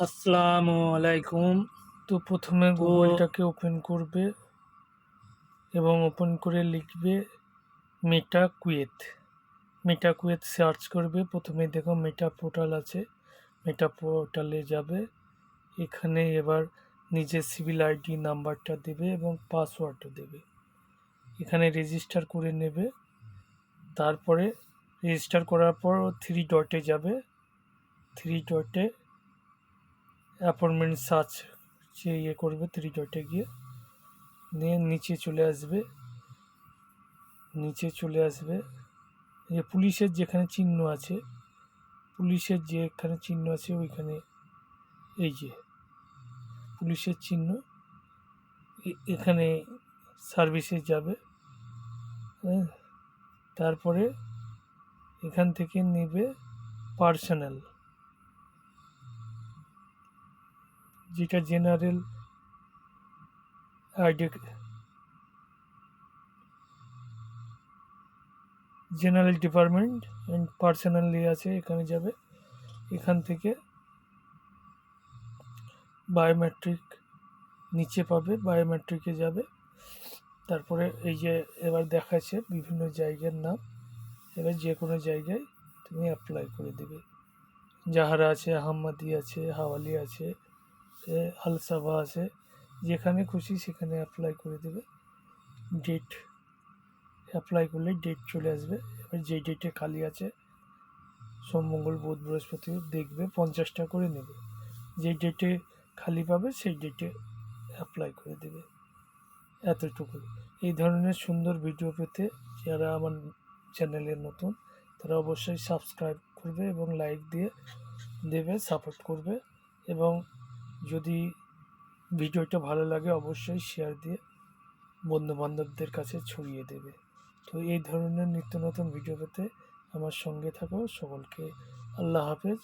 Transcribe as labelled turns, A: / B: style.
A: আসসালামু আলাইকুম। তো প্রথমে গুগলটাকে ওপেন করবে এবং ওপেন করে লিখবে মেটা কুয়েত মেটা কুয়েত সার্চ করবে। প্রথমে দেখো মেটা পোর্টাল আছে। মেটা পোর্টালে যাবে। এখানে এবার নিজের সিভিল আইডি নাম্বারটা দেবে এবং পাসওয়ার্ডটা দেবে। এখানে রেজিস্টার করে নেবে। তারপরে রেজিস্টার করার পর থ্রি ডটে যাবে। থ্রি ডটে অ্যাপয়েন্টমেন্ট সার্চ যে ইয়ে করবে থ্রি ডটে গিয়ে। নিয়ে নিচে চলে আসবে। নিচে চলে আসবে। যে পুলিশের যেখানে চিহ্ন আছে, পুলিশের যেখানে চিহ্ন আছে ওইখানে, এই যে পুলিশের চিহ্ন এখানে সার্ভিসে যাবে। হ্যাঁ তারপরে এখান থেকে নেবে পার্সোনাল। যেটা general general department and personally আছে, এখানে যাবে। এখান থেকে বায়োমেট্রিক নিচে পাবে, বায়োমেট্রিকে যাবে। তারপরে এই যে এবার দেখাচ্ছে বিভিন্ন জায়গার নাম। এবার যে কোনো জায়গায় তুমি অ্যাপ্লাই করে দেবে। জাহারা আছে, আহম্মদি আছে, হাওয়ালি আছে। এ আলসাভা আছে। যেখানে খুশি সেখানে অ্যাপ্লাই করে দেবে। ডেট অ্যাপ্লাই করলে ডেট চলে আসবে। এবার যে ডেটে খালি আছে, সোম, মঙ্গল, বুধ, বৃহস্পতি, দেখবে পঞ্চাশটা করে নেবে। যে ডেটে খালি পাবে, সেই ডেটে অ্যাপ্লাই করে দেবে। এতটুকু। এই ধরনের সুন্দর ভিডিও পেতে যারা আমার চ্যানেলে নতুন, তারা অবশ্যই সাবস্ক্রাইব করবে এবং লাইক দিয়ে দেবে সাপোর্ট করবে এবং যদি ভিডিওটা ভালো লাগে অবশ্যই শেয়ার দিয়ে বন্ধুবান্ধবদের কাছে ছড়িয়ে দেবে। তো এই ধরনের নিত্য নতুন ভিডিও পেতে আমার সঙ্গে থাকো। সকলকে আল্লাহ হাফেজ।